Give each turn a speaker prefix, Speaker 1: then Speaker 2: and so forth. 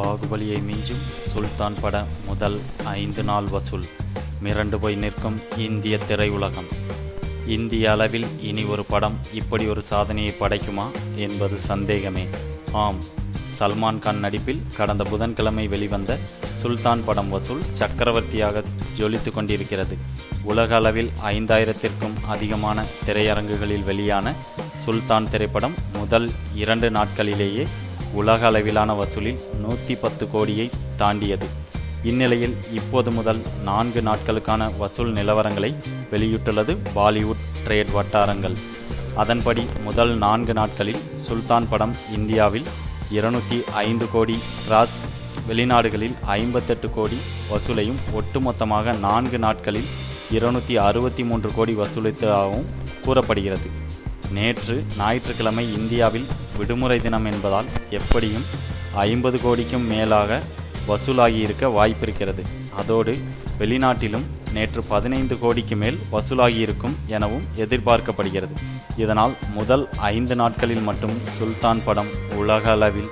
Speaker 1: பாகுபலியை மிஞ்சும் சுல்தான் பட முதல் ஐந்து நாள் வசூல். மிரண்டு போய் நிற்கும் இந்திய திரையுலகம். இந்திய அளவில் இனி ஒரு படம் இப்படி ஒரு சாதனையை படைக்குமா என்பது சந்தேகமே. ஆம் சல்மான் கான் நடிப்பில் கடந்த புதன்கிழமை வெளிவந்த சுல்தான் படம் வசூல் சக்கரவர்த்தியாக ஜொலித்து கொண்டிருக்கிறது. உலக அளவில் ஐந்தாயிரத்திற்கும் அதிகமான திரையரங்குகளில் வெளியான சுல்தான் திரைப்படம் முதல் இரண்டு நாட்களிலேயே உலக அளவிலான வசூலில் நூற்றி பத்து கோடியை தாண்டியது. இந்நிலையில் இப்போது முதல் நான்கு நாட்களுக்கான வசூல் நிலவரங்களை வெளியிட்டுள்ளது பாலிவுட் ட்ரேட் வட்டாரங்கள். அதன்படி முதல் நான்கு நாட்களில் சுல்தான் படம் இந்தியாவில் இருநூற்றி ஐந்து கோடி கிராஸ் வெளிநாடுகளில் ஐம்பத்தெட்டு கோடி வசூலையும் ஒட்டுமொத்தமாக நான்கு நாட்களில் இருநூற்றி அறுபத்தி மூன்று கோடி வசூலித்ததாகவும் கூறப்படுகிறது. நேற்று ஞாயிற்றுக்கிழமை இந்தியாவில் விடுமுறை தினம் என்பதால் எப்படியும் ஐம்பது கோடிக்கும் மேலாக வசூலாகியிருக்க வாய்ப்பிருக்கிறது. அதோடு வெளிநாட்டிலும் நேற்று பதினைந்து கோடிக்கு மேல் வசூலாகியிருக்கும் எனவும் எதிர்பார்க்கப்படுகிறது. இதனால் முதல் ஐந்து நாட்களில் மட்டும் சுல்தான் படம் உலக அளவில்